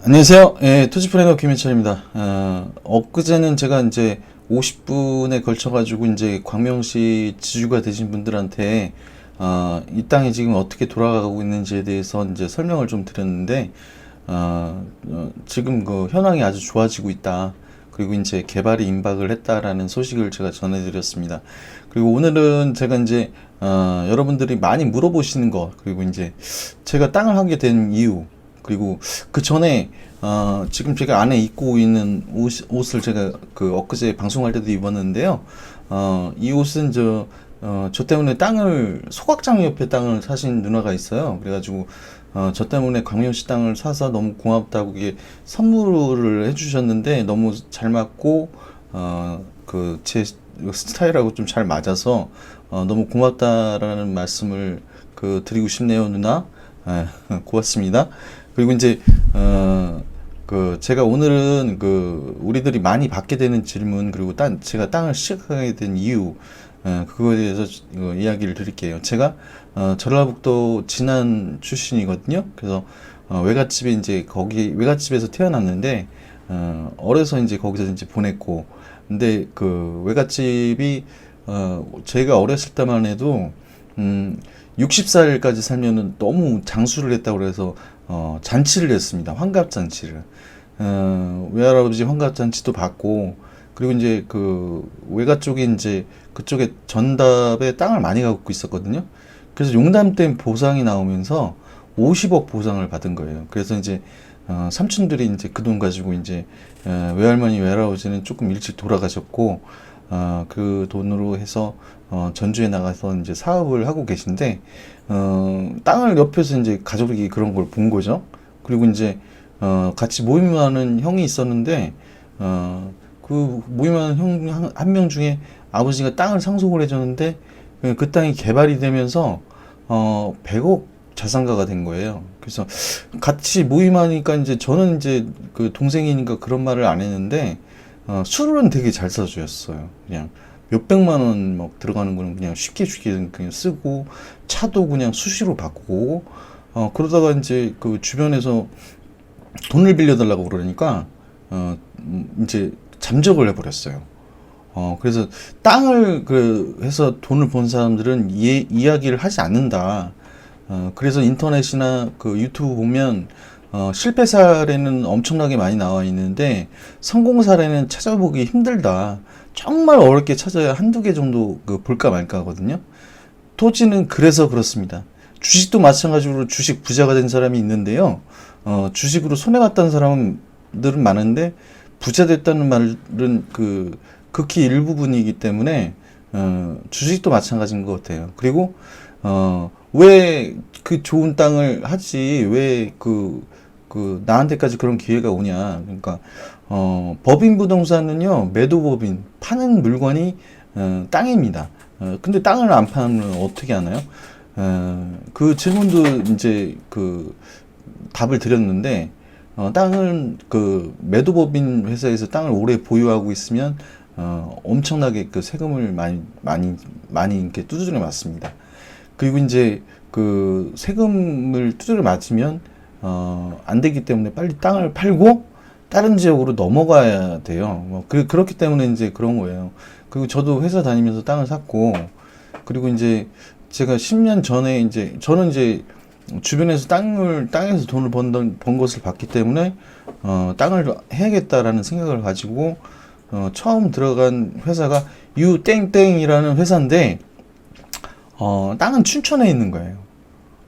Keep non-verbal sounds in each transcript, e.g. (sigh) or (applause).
안녕하세요. 예, 투지 플래너 김현철입니다. 어, 엊그제는 제가 이제 50분에 걸쳐가지고 이제 광명시 지주가 되신 분들한테 어, 이 땅이 지금 어떻게 돌아가고 있는지에 대해서 이제 설명을 좀 드렸는데 어, 어, 지금 그 현황이 아주 좋아지고 있다. 그리고 이제 개발이 임박을 했다라는 소식을 제가 전해드렸습니다. 그리고 오늘은 제가 이제 어, 여러분들이 많이 물어보시는 거 그리고 이제 제가 땅을 하게 된 이유 그리고 그 전에 어, 지금 제가 안에 입고 있는 옷, 옷을 제가 그 엊그제 방송할 때도 입었는데요. 어, 이 옷은 저, 어, 저 때문에 땅을 소각장 옆에 땅을 사신 누나가 있어요. 그래가지고 어, 저 때문에 광명시 땅을 사서 너무 고맙다고 이게 선물을 해주셨는데 너무 잘 맞고 어, 그 제 스타일하고 좀 잘 맞아서 어, 너무 고맙다라는 말씀을 그 드리고 싶네요, 누나. 예, (laughs) 고맙습니다. 그리고 이제 어, 그 제가 오늘은 그 우리들이 많이 받게 되는 질문 그리고 땅 제가 땅을 시작하게 된 이유 어, 그거에 대해서 어, 이야기를 드릴게요. 제가 어, 전라북도 진안 출신이거든요. 그래서 어, 외갓집에 이제 거기 외갓집에서 태어났는데 어, 어려서 이제 거기서 이제 보냈고 근데 그 외갓집이 어, 제가 어렸을 때만 해도 음, 60살까지 살면은 너무 장수를 했다고 그래서 어, 잔치를 했습니다. 환갑 잔치를. 어, 외할아버지 환갑 잔치도 받고 그리고 이제 그 외가 쪽에 이제 그쪽에 전답에 땅을 많이 갖고 있었거든요. 그래서 용담댐 보상이 나오면서 50억 보상을 받은 거예요. 그래서 이제 어, 삼촌들이 이제 그 돈 가지고 이제 어, 외할머니 외할아버지는 조금 일찍 돌아가셨고 어, 그 돈으로 해서 어, 전주에 나가서 이제 사업을 하고 계신데 어, 땅을 옆에서 이제 가족이 그런 걸 본 거죠. 그리고 이제 어, 같이 모임하는 형이 있었는데 어, 그 모임하는 형 한 명 중에 아버지가 땅을 상속을 해줬는데 그- 그 땅이 개발이 되면서 어, 100억 자산가가 된 거예요. 그래서 같이 모임하니까 이제 저는 이제 그 동생이니까 그런 말을 안 했는데 어, 술은 되게 잘 사주셨어요. 그냥 몇백만 원 막 들어가는 거는 그냥 쉽게 쉽게 그냥 쓰고 차도 그냥 수시로 바꾸고 어, 그러다가 이제 그 주변에서 돈을 빌려달라고 그러니까 어, 음, 이제 잠적을 해버렸어요. 어, 그래서 땅을 그 해서 돈을 번 사람들은 이, 이야기를 하지 않는다. 어, 그래서 인터넷이나 그 유튜브 보면 어, 실패 사례는 엄청나게 많이 나와 있는데 성공 사례는 찾아보기 힘들다. 정말 어렵게 찾아야 한두 개 정도 그 볼까 말까 하거든요. 토지는 그래서 그렇습니다. 주식도 마찬가지로 주식 부자가 된 사람이 있는데요. 어, 주식으로 손해봤다는 사람들은 많은데 부자 됐다는 말은 그 극히 일부분이기 때문에 어, 주식도 마찬가지인 것 같아요. 그리고 어, 왜 그 좋은 땅을 하지 왜 그 그 나한테까지 그런 기회가 오냐. 그러니까 어, 법인 부동산은요 매도 법인 파는 물건이 어, 땅입니다. 어, 근데 땅을 안 파면 어떻게 하나요? 어, 그 질문도 이제 그 답을 드렸는데 어, 땅을 그 매도법인 회사에서 땅을 오래 보유하고 있으면 어, 엄청나게 그 세금을 많이 많이 많이 이렇게 두드려 맞습니다. 그리고 이제 그 세금을 두드려 맞으면 어, 안 되기 때문에 빨리 땅을 팔고 다른 지역으로 넘어가야 돼요. 뭐 그, 그렇기 때문에 이제 그런 거예요. 그리고 저도 회사 다니면서 땅을 샀고 그리고 이제 제가 10년 전에 이제 저는 이제 주변에서 땅을 땅에서 돈을 번던 번 것을 봤기 때문에 어, 땅을 해야겠다라는 생각을 가지고 어, 처음 들어간 회사가 유땡땡이라는 회사인데 어, 땅은 춘천에 있는 거예요.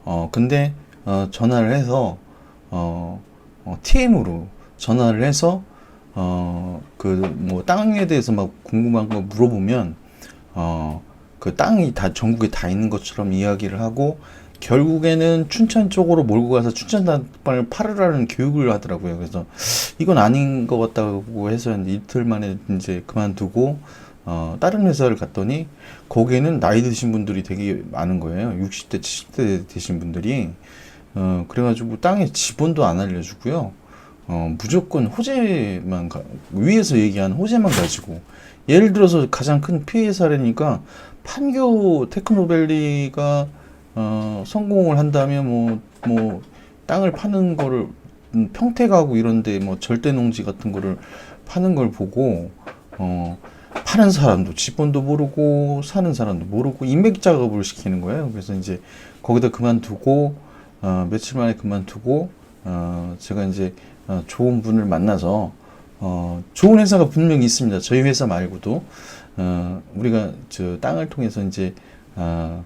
어, 근데 어, 전화를 해서 어, 어, TM으로 전화를 해서 어, 그 뭐 땅에 대해서 막 궁금한 거 물어보면 어, 그 땅이 다 전국에 다 있는 것처럼 이야기를 하고 결국에는 춘천 쪽으로 몰고 가서 춘천 단방을 팔으라는 교육을 하더라고요. 그래서 이건 아닌 것 같다고 해서 이틀 만에 이제 그만두고 어, 다른 회사를 갔더니 거기에는 나이 드신 분들이 되게 많은 거예요. 60대, 70대 되신 분들이. 어, 그래가지고 땅에 지분도 안 알려주고요. 어, 무조건 호재만, 가, 위에서 얘기한 호재만 가지고. 예를 들어서 가장 큰 피해 사례니까 판교 테크노밸리가 어, 성공을 한다면 뭐, 뭐, 땅을 파는 거를 음, 평택하고 이런데 뭐 절대 농지 같은 거를 파는 걸 보고 어 파는 사람도 지번도 모르고 사는 사람도 모르고 인맥 작업을 시키는 거예요. 그래서 이제 거기다 그만두고 어 며칠 만에 그만두고 어 제가 이제 어, 좋은 분을 만나서 어 좋은 회사가 분명히 있습니다. 저희 회사 말고도 어 우리가 저 땅을 통해서 이제 아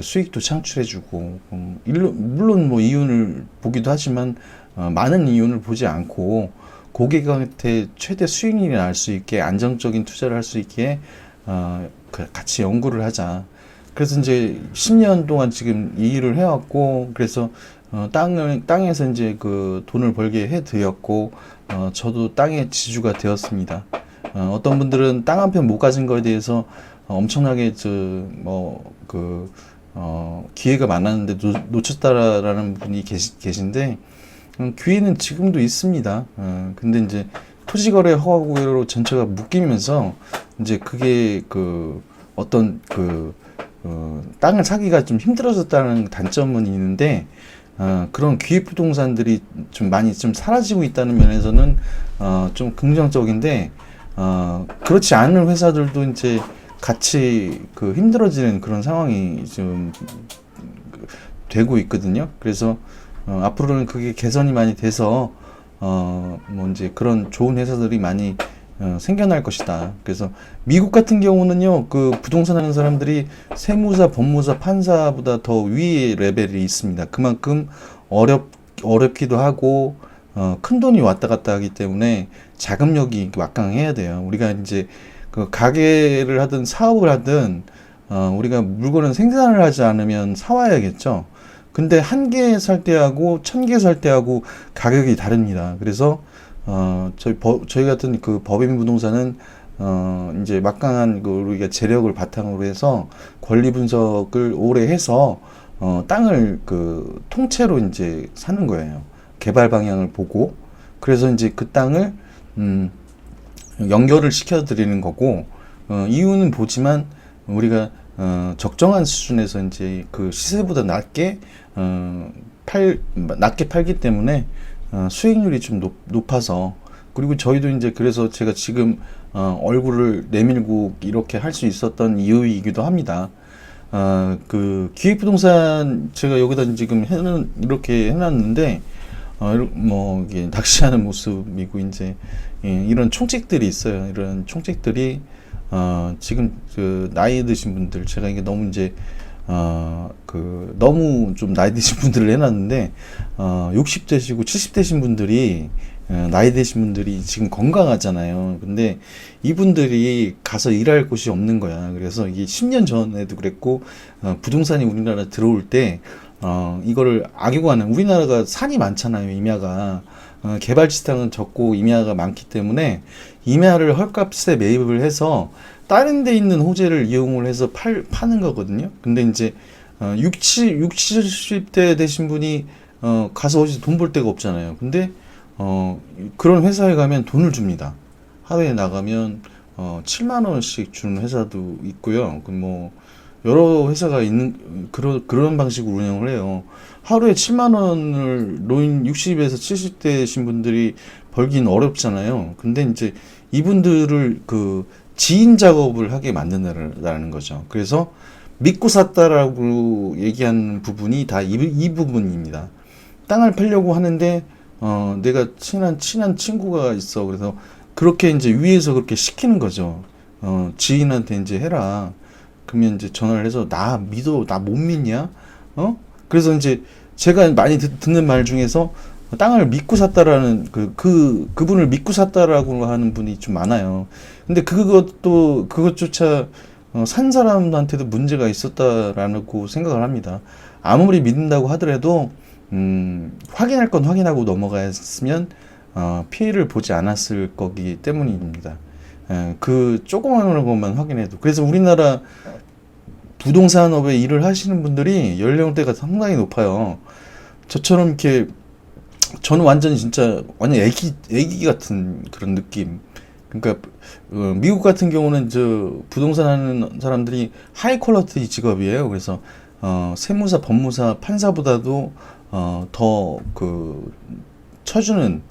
수익도 창출해주고 음, 물론 뭐 이윤을 보기도 하지만 어, 많은 이윤을 보지 않고 고객한테 최대 수익률이 날 수 있게 안정적인 투자를 할 수 있게 어, 그 같이 연구를 하자. 그래서 이제 10년 동안 지금 이 일을 해왔고 그래서 어, 땅을 땅에서 이제 그 돈을 벌게 해드렸고 어, 저도 땅의 지주가 되었습니다. 어, 어떤 분들은 땅 한 편 못 가진 거에 대해서 어, 엄청나게 저뭐그 어, 기회가 많았는데 놓, 놓쳤다라는 분이 계시, 계신데 음, 기회는 지금도 있습니다. 어, 근데 이제 토지거래 허가구역으로 전체가 묶이면서 이제 그게 그 어떤 그 어, 땅을 사기가 좀 힘들어졌다는 단점은 있는데 어, 그런 기획 부동산들이 좀 많이 좀 사라지고 있다는 면에서는 어, 좀 긍정적인데 어, 그렇지 않은 회사들도 이제 같이 그 힘들어지는 그런 상황이 좀 되고 있거든요. 그래서 어, 앞으로는 그게 개선이 많이 돼서 어, 뭐 이제 그런 좋은 회사들이 많이 어, 생겨날 것이다. 그래서 미국 같은 경우는요, 그 부동산 하는 사람들이 세무사, 법무사, 판사보다 더 위의 레벨이 있습니다. 그만큼 어렵 어렵기도 하고 어, 큰 돈이 왔다 갔다 하기 때문에 자금력이 막강해야 돼요. 우리가 이제 그 가게를 하든 사업을 하든 어, 우리가 물건을 생산을 하지 않으면 사와야겠죠. 근데 한 개 살 때하고 천 개 살 때하고 가격이 다릅니다. 그래서 어, 저희 법, 저희 같은 그 법인 부동산은 어, 이제 막강한 그 우리가 재력을 바탕으로 해서 권리 분석을 오래 해서 어, 땅을 그 통째로 이제 사는 거예요. 개발 방향을 보고 그래서 이제 그 땅을 음, 연결을 시켜 드리는 거고 어, 이유는 보지만 우리가 어, 적정한 수준에서 이제 그 시세보다 낮게 어, 팔 낮게 팔기 때문에 어, 수익률이 좀 높, 높아서 그리고 저희도 이제 그래서 제가 지금 어, 얼굴을 내밀고 이렇게 할 수 있었던 이유이기도 합니다. 어, 그 기획부동산 제가 여기다 지금 해는 이렇게 해놨는데 어, 뭐 이게 낚시하는 모습이고 이제 예, 이런 총책들이 있어요. 이런 총책들이 어, 지금 그 나이 드신 분들 제가 이게 너무 이제 어, 그 너무 좀 나이 드신 (laughs) 분들을 해놨는데 어, 60대시고 70대신 분들이 어, 나이 드신 분들이 지금 건강하잖아요. 근데 이분들이 가서 일할 곳이 없는 거야. 그래서 이게 10년 전에도 그랬고 어, 부동산이 우리나라 들어올 때 어, 이거를 악용하는 우리나라가 산이 많잖아요. 임야가 어, 개발지상은 적고 임야가 많기 때문에 임야를 헐값에 매입을 해서 다른 데 있는 호재를 이용을 해서 팔, 파는 거거든요. 근데 이제 어, 60, 60, 70대 되신 분이 어, 가서 어디서 돈 벌 데가 없잖아요. 근데 어, 그런 회사에 가면 돈을 줍니다. 하루에 나가면 어, 7만 원씩 주는 회사도 있고요. 그뭐 여러 회사가 있는 그런 그런 방식으로 운영을 해요. 하루에 7만 원을 노인 60에서 70대신 분들이 벌긴 어렵잖아요. 근데 이제 이분들을 그 지인 작업을 하게 만든다는 거죠. 그래서 믿고 샀다라고 얘기하는 부분이 다이 이 부분입니다. 땅을 팔려고 하는데 어 내가 친한 친한 친구가 있어 그래서 그렇게 이제 위에서 그렇게 시키는 거죠 어 지인한테 이제 해라 그러면 이제 전화를 해서 나 믿어 나 못 믿냐 어 그래서 이제 제가 많이 듣, 듣는 말 중에서 땅을 믿고 샀다라는 그, 그, 그분을 믿고 샀다라고 하는 분이 좀 많아요. 근데 그것도, 그것조차 어, 산 사람한테도 문제가 있었다라고 생각을 합니다. 아무리 믿는다고 하더라도, 음, 확인할 건 확인하고 넘어갔으면, 어, 피해를 보지 않았을 거기 때문입니다. 예, 그 조그마한 것만 확인해도. 그래서 우리나라 부동산업에 일을 하시는 분들이 연령대가 상당히 높아요. 저처럼 이렇게 저는 완전 진짜 완전 애기 애기 같은 그런 느낌. 그러니까 어, 미국 같은 경우는 저 부동산 하는 사람들이 하이 퀄러티 직업이에요. 그래서 어, 세무사, 법무사, 판사보다도 어, 더그 쳐주는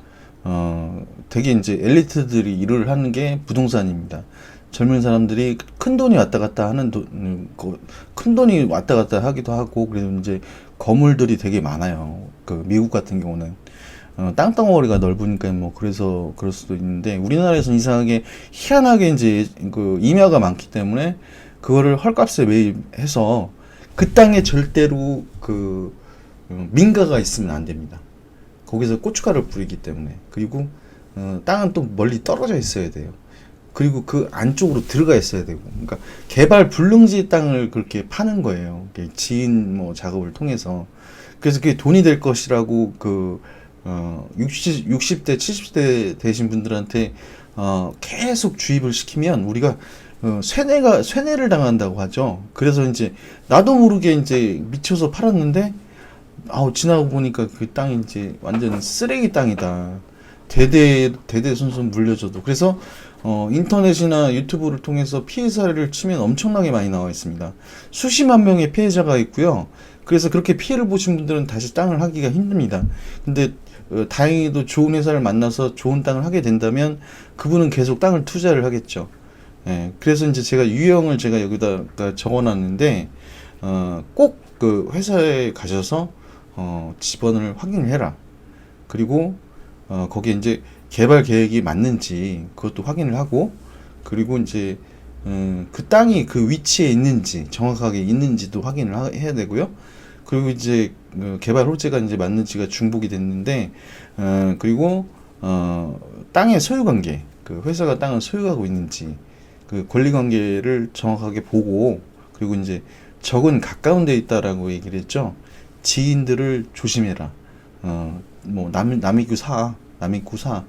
어 되게 이제 엘리트들이 일을 하는 게 부동산입니다. 젊은 사람들이 큰 돈이 왔다 갔다 하는 돈, 음, 그, 큰 돈이 왔다 갔다 하기도 하고 그래서 이제 건물들이 되게 많아요. 그 미국 같은 경우는 어, 땅덩어리가 넓으니까 뭐 그래서 그럴 수도 있는데 우리나라에서는 이상하게 희한하게 이제 그 임야가 많기 때문에 그거를 헐값에 매입해서 그 땅에 절대로 그 어, 민가가 있으면 안 됩니다. 거기서 고춧가루를 뿌리기 때문에 그리고 어, 땅은 또 멀리 떨어져 있어야 돼요. 그리고 그 안쪽으로 들어가 있어야 되고, 그러니까 개발 불능지 땅을 그렇게 파는 거예요. 지인 뭐 작업을 통해서. 그래서 그게 돈이 될 것이라고 그, 어, 60, 60대, 70대 되신 분들한테, 어, 계속 주입을 시키면 우리가, 어, 쇠뇌가, 쇠뇌를 당한다고 하죠. 그래서 이제, 나도 모르게 이제 미쳐서 팔았는데, 아우, 지나고 보니까 그 땅이 이제 완전 쓰레기 땅이다. 대대, 대대손손 물려줘도. 그래서, 어, 인터넷이나 유튜브를 통해서 피해 사례를 치면 엄청나게 많이 나와 있습니다. 수십만 명의 피해자가 있고요. 그래서 그렇게 피해를 보신 분들은 다시 땅을 하기가 힘듭니다. 근데 어, 다행히도 좋은 회사를 만나서 좋은 땅을 하게 된다면 그분은 계속 땅을 투자를 하겠죠. 예, 그래서 이제 제가 유형을 제가 여기다 적어놨는데 어, 꼭 그 회사에 가셔서 어, 집원을 확인을 해라. 그리고 어, 거기에 이제 개발 계획이 맞는지 그것도 확인을 하고 그리고 이제 음, 그 땅이 그 위치에 있는지 정확하게 있는지도 확인을 하- 해야 되고요. 그리고 이제 어, 개발 호재가 이제 맞는지가 중복이 됐는데 어, 그리고 어, 땅의 소유 관계 그 회사가 땅을 소유하고 있는지 그 권리 관계를 정확하게 보고 그리고 이제 적은 가까운 데 있다라고 얘기를 했죠. 지인들을 조심해라. 어, 뭐 남, 남의 구사, 남의 구사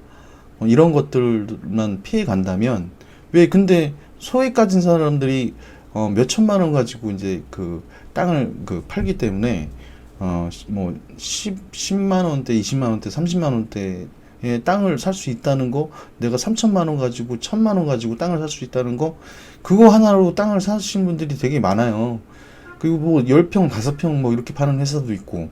어, 이런 것들만 피해 간다면 왜 근데 소액 가진 사람들이 어, 몇 천만 원 가지고 이제 그 땅을 그 팔기 때문에 어뭐 10, 10만 원대, 20만 원대, 30만 원대의 땅을 살 수 있다는 거 내가 3천만 원 가지고 1000만 원 가지고 땅을 살 수 있다는 거 그거 하나로 땅을 사신 분들이 되게 많아요. 그리고 뭐 10평, 5평 뭐 이렇게 파는 회사도 있고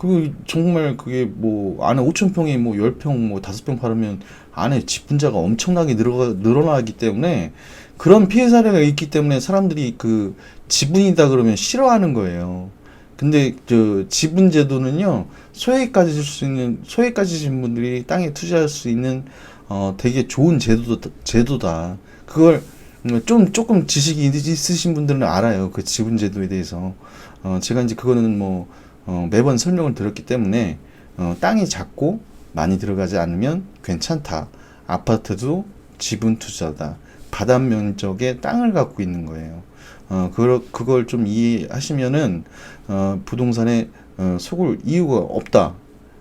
그 정말 그게 뭐 안에 5천 평에 뭐 10평 뭐 5평 팔으면 안에 집 분자가 엄청나게 늘어가 늘어나기 때문에 그런 피해 사례가 있기 때문에 사람들이 그 지분이다 그러면 싫어하는 거예요. 근데 저 지분 제도는요 소액 가질 수 있는 소액 가지신 분들이 땅에 투자할 수 있는 어 되게 좋은 제도 제도다. 그걸 음, 좀 조금 지식이 있으신 분들은 알아요 그 지분 제도에 대해서. 어 제가 이제 그거는 뭐 어, 매번 설명을 드렸기 때문에 어, 땅이 작고 많이 들어가지 않으면 괜찮다. 아파트도 지분 투자다. 바다 면적의 땅을 갖고 있는 거예요. 어, 그걸, 좀 이해하시면은, 어, 부동산에, 어, 속을 이유가 없다.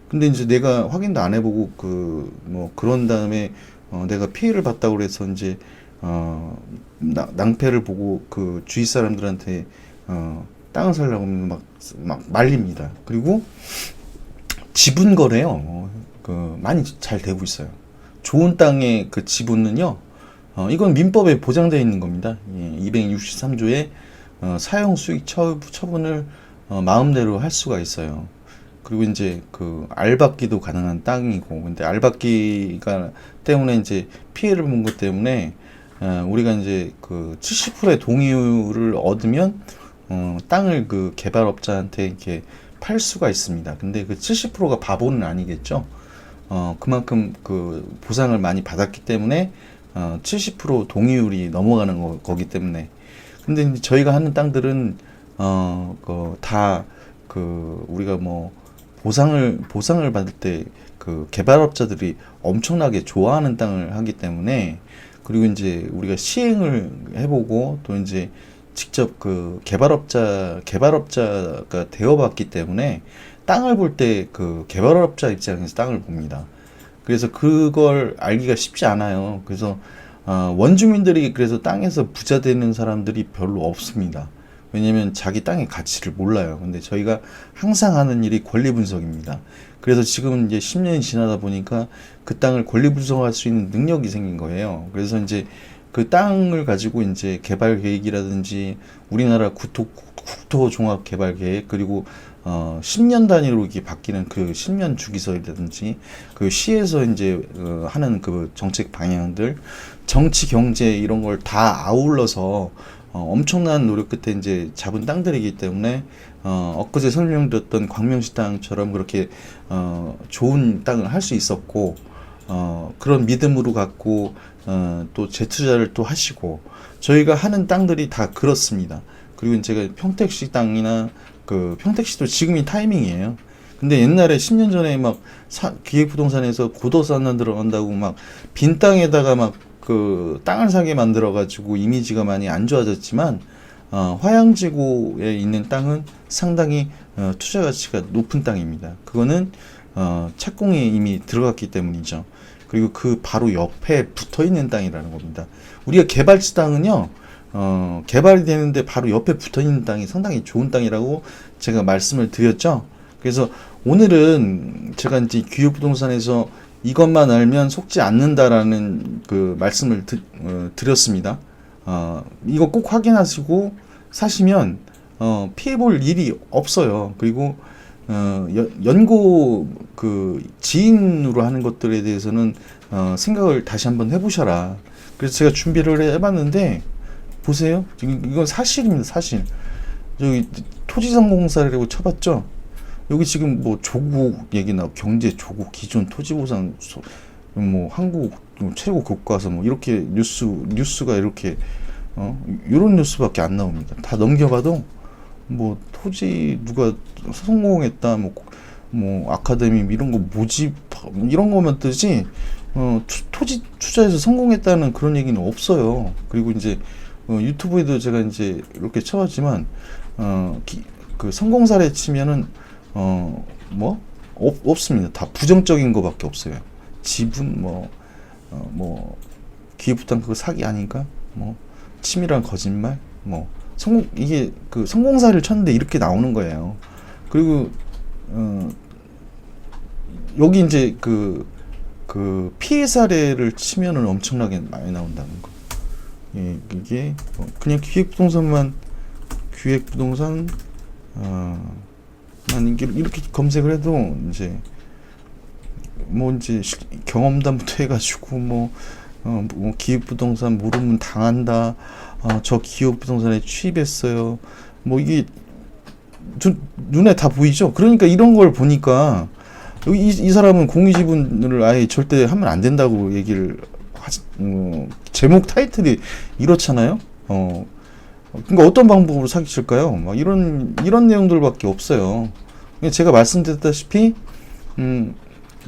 근데 이제 내가 확인도 안 해보고, 그, 뭐, 그런 다음에, 어, 내가 피해를 봤다고 그래서 이제, 어, 나, 낭패를 보고 그 주위 사람들한테, 어, 땅을 하면 막, 막 말립니다. 그리고 지분 거래요. 어, 그, 많이 잘 되고 있어요. 좋은 땅의 그 지분은요, 어, 이건 민법에 보장되어 있는 겁니다. 예, 263조에 어, 사용 수익 처, 처분을 어, 마음대로 할 수가 있어요. 그리고 이제 그 알박기도 가능한 땅이고, 근데 알박기가 때문에 이제 피해를 본 것 때문에 어, 우리가 이제 그 70%의 동의율을 얻으면 어, 땅을 그 개발업자한테 이렇게 팔 수가 있습니다. 근데 그 70%가 바보는 아니겠죠. 어, 그만큼 그 보상을 많이 받았기 때문에 어, 70% 동의율이 넘어가는 거, 거기 때문에. 근데 저희가 하는 땅들은 어, 그, 다, 그, 우리가 뭐, 보상을, 보상을 받을 때 그 개발업자들이 엄청나게 좋아하는 땅을 하기 때문에 그리고 이제 우리가 시행을 해보고 또 이제 직접 그 개발업자, 개발업자가 되어봤기 때문에 땅을 볼 때 그 개발업자 입장에서 땅을 봅니다. 그래서 그걸 알기가 쉽지 않아요. 그래서 어, 원주민들이 그래서 땅에서 부자 되는 사람들이 별로 없습니다. 왜냐면 자기 땅의 가치를 몰라요. 근데 저희가 항상 하는 일이 권리 분석입니다. 그래서 지금 이제 10년이 지나다 보니까 그 땅을 권리 분석할 수 있는 능력이 생긴 거예요. 그래서 이제 그 땅을 가지고 이제 개발 계획이라든지 우리나라 국토, 국토 종합 개발 계획 그리고 어 10년 단위로 이게 바뀌는 그 10년 주기설이라든지 그 시에서 이제 어, 하는 그 정책 방향들 정치 경제 이런 걸 다 아울러서 어, 엄청난 노력 끝에 이제 잡은 땅들이기 때문에 어, 엊그제 설명드렸던 광명시 땅처럼 그렇게 어, 좋은 땅을 할 수 있었고 어, 그런 믿음으로 갖고 어, 또 재투자를 또 하시고 저희가 하는 땅들이 다 그렇습니다. 그리고 제가 평택시 땅이나 그 평택시도 지금이 타이밍이에요. 근데 옛날에 10년 전에 막 사, 기획부동산에서 고도산단 들어간다고 막 빈 땅에다가 막 그 땅을 사게 만들어 가지고 이미지가 많이 안 좋아졌지만 어, 화양지구에 있는 땅은 상당히 어, 투자 가치가 높은 땅입니다. 그거는 어, 착공이 이미 들어갔기 때문이죠. 그리고 그 바로 옆에 붙어 있는 땅이라는 겁니다. 우리가 개발지 땅은요, 어, 개발이 되는데 바로 옆에 붙어 있는 땅이 상당히 좋은 땅이라고 제가 말씀을 드렸죠. 그래서 오늘은 제가 이제 기후부동산에서 이것만 알면 속지 않는다라는 그 말씀을 드, 어, 드렸습니다. 어, 이거 꼭 확인하시고 사시면 어, 피해 볼 일이 없어요. 그리고 어, 연, 연고 그 지인으로 하는 것들에 대해서는 어, 생각을 다시 한번 해보셔라. 그래서 제가 준비를 해봤는데 보세요. 이건 사실입니다. 사실. 저기 토지성공사라고 쳐봤죠. 여기 지금 뭐 조국 얘기 나 경제 조국 기존 토지보상 소- 뭐 한국 뭐 최고 교과서 뭐 이렇게 뉴스 뉴스가 이렇게 어 이런 뉴스밖에 안 나옵니다. 다 넘겨봐도 뭐 토지 누가 성공했다 뭐, 뭐 아카데미 이런 거 모집 이런 거만 뜨지 어 투- 토지 투자에서 성공했다는 그런 얘기는 없어요. 그리고 이제 어, 유튜브에도 제가 이제 이렇게 쳐봤지만 어그 성공 사례 치면은 어뭐 없습니다. 다 부정적인 거밖에 없어요. 지분 뭐 어, 뭐 기부탄 그거 사기 아닌가? 뭐 치밀한 거짓말? 뭐 성공 이게 그 성공사를 쳤는데 이렇게 나오는 거예요. 그리고 어 여기 이제 그 그 피해 사례를 치면은 엄청나게 많이 나온다는 거. 예, 이게 뭐 그냥 기획부동산만 기획부동산 어, 만 이렇게, 검색을 해도 이제 뭐 이제 실- 경험담부터 해가지고 뭐, 어, 뭐 기획부동산 모르면 당한다. 어, 저 기획부동산에 취입했어요. 뭐 이게 눈, 눈에 다 보이죠. 그러니까 이런 걸 보니까 이, 이 사람은 공유지분을 아예 절대 하면 안 된다고 얘기를 하지, 어, 제목 타이틀이 이렇잖아요. 어, 그러니까 어떤 방법으로 사기칠까요? 막 이런 이런 내용들밖에 없어요. 그냥 제가 말씀드렸다시피 음,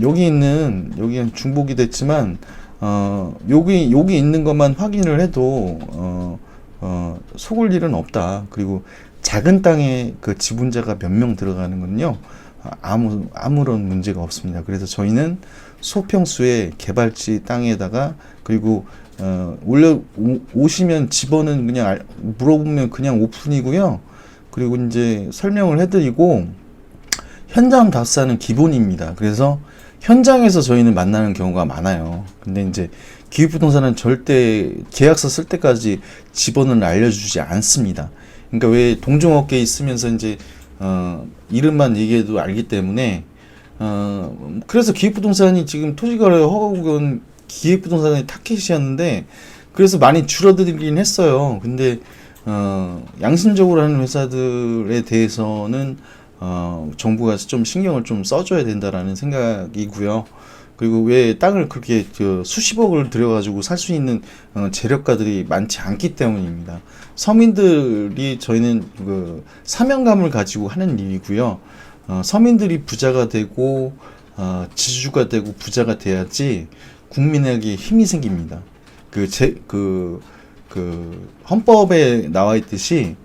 여기 있는 여기 중복이 됐지만 어, 여기 여기 있는 것만 확인을 해도 어, 어, 속을 일은 없다. 그리고 작은 땅에 그 지분자가 몇 명 들어가는 건요 아, 아무 아무런 문제가 없습니다. 그래서 저희는 소평수의 개발지 땅에다가 그리고 어, 올려 오, 오시면 집어는 그냥 알- 물어보면 그냥 오픈이고요. 그리고 이제 설명을 해드리고 현장 답사는 기본입니다. 그래서 현장에서 저희는 만나는 경우가 많아요. 근데 이제 기획부동산은 절대 계약서 쓸 때까지 집원을 알려주지 않습니다. 그러니까 왜 동종업계에 있으면서 이제 어, 이름만 얘기해도 알기 때문에 어, 그래서 기획부동산이 지금 토지거래 허가구간 기획부동산의 타켓이었는데 그래서 많이 줄어들긴 했어요. 근데 어, 양심적으로 하는 회사들에 대해서는 어, 정부가 좀 신경을 좀 써줘야 된다라는 생각이고요. 그리고 왜 땅을 그렇게 그 수십억을 들여가지고 살 수 있는 어, 재력가들이 많지 않기 때문입니다. 서민들이 저희는 그 사명감을 가지고 하는 일이고요. 어, 서민들이 부자가 되고 어, 지주가 되고 부자가 돼야지 국민에게 힘이 생깁니다. 그 제 그그 헌법에 나와 있듯이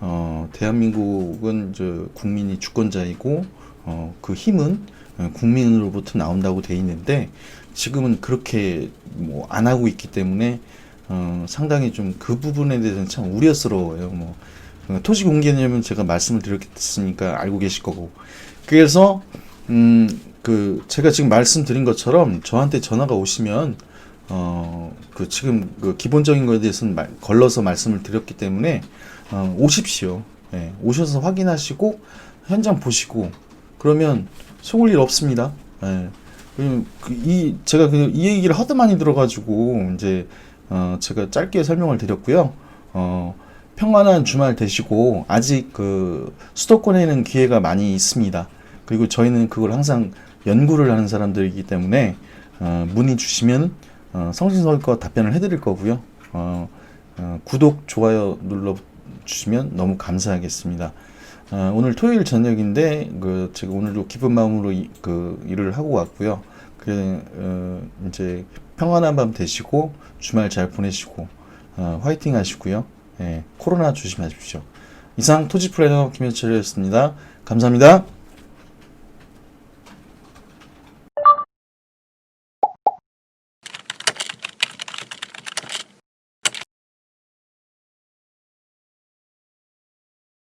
어, 대한민국은 저 국민이 주권자이고 어, 그 힘은 어, 국민으로부터 나온다고 돼 있는데 지금은 그렇게 뭐 안 하고 있기 때문에 어, 상당히 좀 그 부분에 대해서는 참 우려스러워요. 뭐 어, 토지 공개념은 제가 말씀을 드렸으니까 알고 계실 거고 그래서 음, 그 제가 지금 말씀드린 것처럼 저한테 전화가 오시면 어, 그 지금 그 기본적인 거에 대해서는 말- 걸러서 말씀을 드렸기 때문에 어, 오십시오. 예, 오셔서 확인하시고 현장 보시고 그러면 속을 일 없습니다. 예. 그 이 제가 그 이 얘기를 하도 많이 들어가지고 이제 어, 제가 짧게 설명을 드렸고요. 어, 평안한 주말 되시고 아직 그 수도권에는 기회가 많이 있습니다. 그리고 저희는 그걸 항상 연구를 하는 사람들이기 때문에 어, 문의 주시면 어, 성심성의껏 답변을 해드릴 거고요. 어, 어, 구독 좋아요 눌러 주시면 너무 감사하겠습니다. 어, 오늘 토요일 저녁인데 그 제가 오늘도 기쁜 마음으로 이, 그 일을 하고 왔고요. 그 어, 이제 평안한 밤 되시고 주말 잘 보내시고 어, 화이팅 하시고요. 예, 코로나 조심하십시오. 이상 토지 플래너 김현철이었습니다. 감사합니다.